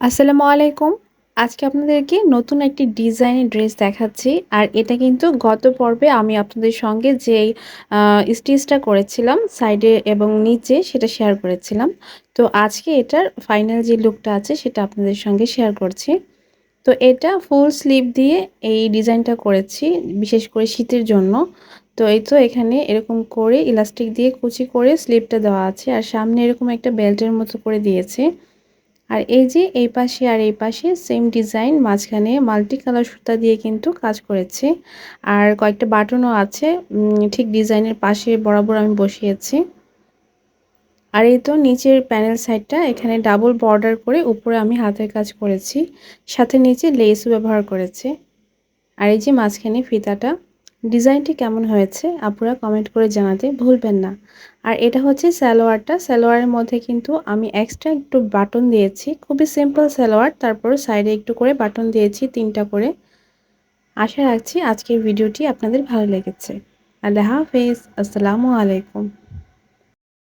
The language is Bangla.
আসসালামু আলাইকুম। আজকে আপনাদেরকে নতুন একটি ডিজাইনের ড্রেস দেখাচ্ছি। আর এটা কিন্তু গত পর্বে আমি আপনাদের সঙ্গে যেই স্টিচটা করেছিলাম সাইডে এবং নিচে সেটা শেয়ার করেছিলাম। তো আজকে এটার ফাইনাল যে লুকটা আছে সেটা আপনাদের সঙ্গে শেয়ার করছি। তো এটা ফুল স্লিভ দিয়ে এই ডিজাইনটা করেছি, বিশেষ করে শীতের জন্য। তো এই তো এখানে এরকম করে ইলাস্টিক দিয়ে কুচি করে স্লিভটা দেওয়া আছে। আর সামনে এরকম একটা বেল্টের মতো করে দিয়েছে। আর এই যে এই পাশে আর এই পাশে সেম ডিজাইন মাঝখানে মাল্টি কালার সুতা দিয়ে কিন্তু কাজ করেছে। আর কয়েকটা বাটনও আছে ঠিক ডিজাইনের পাশে বরাবর আমি বসিয়েছি। আর এই তো নিচের প্যানেল সাইডটা এখানে ডাবল বর্ডার করে উপরে আমি হাতের কাজ করেছি, সাথে নিচে লেসও ব্যবহার করেছে। আর এই যে মাঝখানে ফিতাটা ডিজাইনটি কেমন হয়েছে আপুরা কমেন্ট করে জানাতে ভুলবেন না। আর এটা হচ্ছে স্যালোয়ারটা স্যালোয়ারের মধ্যে কিন্তু আমি এক্সট্রা একটু বাটন দিয়েছি। খুবই সিম্পল স্যালোয়ার তারপর সাইডে একটু করে বাটন দিয়েছি, তিনটা করে। আশা রাখছি আজকের ভিডিওটি আপনাদের ভালো লেগেছে। আল্লাহ হাফেজ। আসসালামু আলাইকুম।